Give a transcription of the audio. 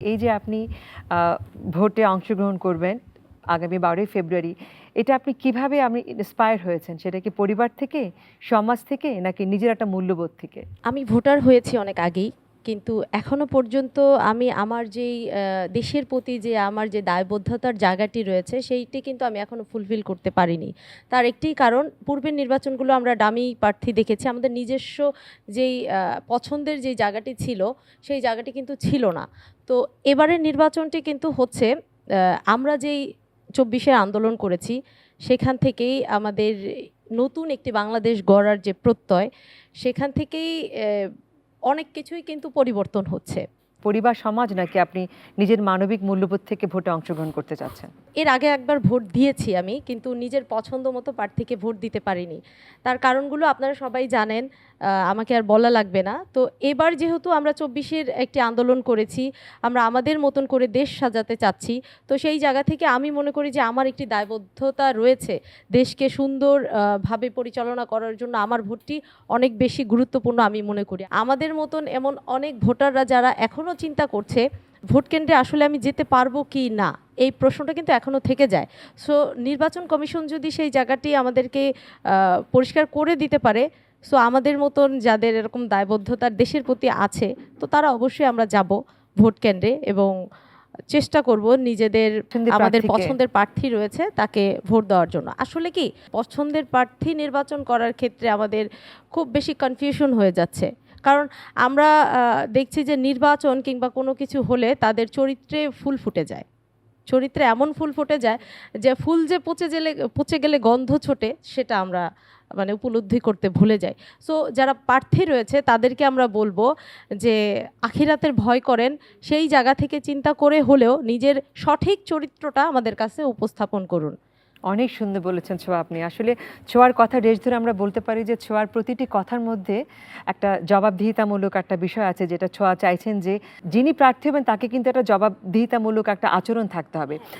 এই যে আপনি ভোটে অংশগ্রহণ করবেন আগামী বারোই ফেব্রুয়ারি, এটা আপনি কীভাবে আপনি ইন্সপায়ার হয়েছেন? সেটা কি পরিবার থেকে, সমাজ থেকে, নাকি নিজের একটা মূল্যবোধ থেকে? আমি ভোটার হয়েছি অনেক আগেই। কিন্তু এখনও পর্যন্ত আমি আমার যেই দেশের প্রতি যে আমার যে দায়বদ্ধতার জায়গাটি রয়েছে, সেইটি কিন্তু আমি এখনও ফুলফিল করতে পারিনি। তার একটি কারণ, পূর্বের নির্বাচনগুলো আমরা ডামি প্রার্থী দেখেছি, আমাদের নিজস্ব যেই পছন্দের যেই জায়গাটি ছিল, সেই জায়গাটি কিন্তু ছিল না। তো এবারের নির্বাচনটি কিন্তু হচ্ছে আমরা যেই চব্বিশের আন্দোলন করেছি, সেখান থেকেই আমাদের নতুন একটি বাংলাদেশ গড়ার যে প্রত্যয়, সেখান থেকেই অনেক কিছুই কিন্তু পরিবর্তন হচ্ছে। পরিবার, সমাজ নাকি আপনি নিজের মানবিক মূল্যবোধ থেকে ভোটে অংশগ্রহণ করতে চাচ্ছেন? এর আগে একবার ভোট দিয়েছি আমি, কিন্তু নিজের পছন্দ মতো প্রার্থীকে ভোট দিতে পারিনি। তার কারণগুলো আপনারা সবাই জানেন আমাকে আর বলা লাগবে না। তো এবার যেহেতু আমরা চব্বিশের একটি আন্দোলন করেছি, আমরা আমাদের মতন করে দেশ সাজাতে চাচ্ছি, তো সেই জায়গা থেকে আমি মনে করি যে আমার একটি দায়বদ্ধতা রয়েছে দেশকে সুন্দরভাবে পরিচালনা করার জন্য আমার ভোটটি অনেক বেশি গুরুত্বপূর্ণ আমি মনে করি। আমাদের মতন এমন অনেক ভোটাররা যারা এখনও চিন্তা করছে ভোট কেন্দ্রে আসলে আমি যেতে পারব কি না? এই প্রশ্নটা কিন্তু এখনও থেকে যায়। সো নির্বাচন কমিশন যদি সেই জায়গাটি আমাদেরকে পরিষ্কার করে দিতে পারে সো আমাদের মতন যাদের এরকম দায়বদ্ধতার দেশের প্রতি আছে তো তারা অবশ্যই আমরা যাব ভোট কেন্দ্রে এবং চেষ্টা করব নিজেদের আমাদের পছন্দের প্রার্থী রয়েছে তাকে ভোট দেওয়ার জন্য। আসলে কি পছন্দের প্রার্থী নির্বাচন করার ক্ষেত্রে আমাদের খুব বেশি কনফিউশন হয়ে যাচ্ছে। কারণ আমরা দেখছি যে নির্বাচন কিংবা কোনো কিছু হলে তাদের চরিত্রে ফুল ফুটে যায়। চরিত্রে এমন ফুল ফুটে যায় যে ফুল যে পচে গেলে পচে গেলে গন্ধ ছোটে, সেটা আমরা মানে উপলব্ধি করতে ভুলে যাই। সো যারা প্রার্থী রয়েছে, তাদেরকে আমরা বলব যে আখিরাতের ভয় করেন, সেই জায়গা থেকে চিন্তা করে হলেও নিজের সঠিক চরিত্রটা আমাদের কাছে উপস্থাপন করুন। অনেক সুন্দর বলেছেন ছোঁয়া আপনি। আসলে ছোঁয়ার কথা রেশ ধরে আমরা বলতে পারি যে, ছোঁয়ার প্রতিটি কথার মধ্যে একটা জবাবদিহিতামূলক একটা বিষয় আছে, যেটা ছোঁয়া চাইছেন যে, যিনি প্রার্থী হবেন তাকে কিন্তু একটা জবাবদিহিতামূলক একটা আচরণ থাকতে হবে।